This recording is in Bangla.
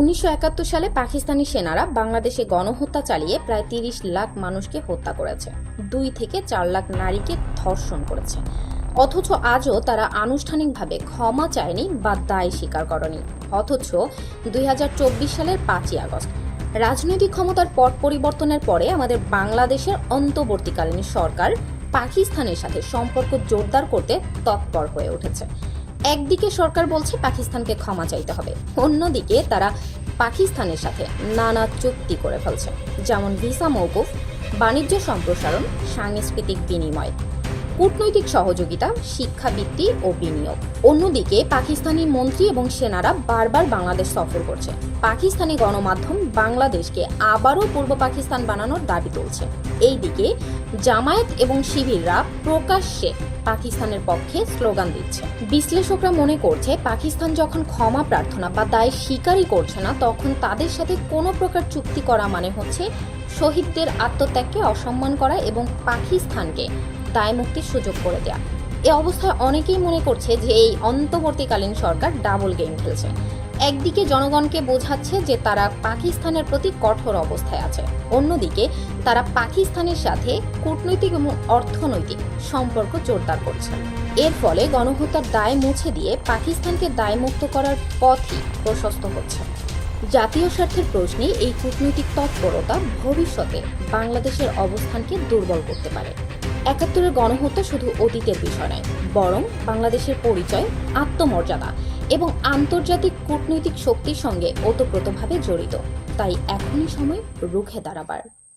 উনিশশো একাত্তর সালে পাকিস্তানি সেনারা বাংলাদেশে গণহত্যা চালিয়ে প্রায় তিরিশ লাখ মানুষকে হত্যা করেছে। দুই থেকে চার লাখ নারীকে ধর্ষণ করেছে। অথচ আজও তারা আনুষ্ঠানিকভাবে ক্ষমা চায়নি বা দায় স্বীকার করেনি। অথচ দুই হাজার চব্বিশ সালের পাঁচই আগস্ট, রাজনৈতিক ক্ষমতার পট পরিবর্তনের পরে আমাদের বাংলাদেশের অন্তর্বর্তীকালীন সরকার পাকিস্তানের সাথে সম্পর্ক জোরদার করতে তৎপর হয়ে উঠেছে। একদিকে সরকার বলছে পাকিস্তানকে ক্ষমা চাইতে হবে, অন্যদিকে তারা পাকিস্তানের সাথে নানা চুক্তি করে ফেলছে, যেমন ভিসা মৌকুফ বাণিজ্য সম্প্রসারণ, সাংস্কৃতিক বিনিময়। কূটনৈতিক সহযোগিতা, শিক্ষাবৃত্তি ও বিনিয়োগ। অন্যদিকে, পাকিস্তানি মন্ত্রী এবং সেনারা বারবার বাংলাদেশ সফর করছে। পাকিস্তানি গণমাধ্যম বাংলাদেশকে আবারও পূর্ব পাকিস্তান বানানোর দাবি তুলছে। এইদিকে, জামায়াত এবং শিবিররা প্রকাশ্যে পাকিস্তানের পক্ষে স্লোগান দিচ্ছে। বিশ্লেষকরা মনে করছে, পাকিস্তান যখন ক্ষমা প্রার্থনা বা দায় স্বীকারই করছে না, তখন তাদের সাথে কোনো প্রকার চুক্তি করা মানে হচ্ছে শহীদদের আত্মত্যাগকে অসম্মান করা এবং পাকিস্তানকে দায় মুক্তির সুযোগ করে দেয়া। এ অবস্থায় অনেকেই মনে করছে যে এই অন্তর্বর্তীকালীন সরকার ডাবল গেম খেলছে। একদিকে জনগণকে বোঝাচ্ছে যে তারা পাকিস্তানের প্রতি কঠোর অবস্থায় আছে। অন্যদিকে তারা পাকিস্তানের সাথে কূটনৈতিক এবং অর্থনৈতিক সম্পর্ক জোরদার করছে। এর ফলে গণহত্যার দায় মুছে দিয়ে পাকিস্তানকে দায়মুক্ত করার পথই প্রশস্ত হচ্ছে। জাতীয় স্বার্থের প্রশ্নে এই কূটনৈতিক তৎপরতা ভবিষ্যতে বাংলাদেশের অবস্থানকে দুর্বল করতে পারে। একাত্তরের গণহত্যা শুধু অতীতের বিষয় নয়, বরং বাংলাদেশের পরিচয়, আত্মমর্যাদা এবং আন্তর্জাতিক কূটনৈতিক শক্তির সঙ্গে ওতপ্রোতভাবে জড়িত। তাই এখনই সময় রুখে দাঁড়াবার।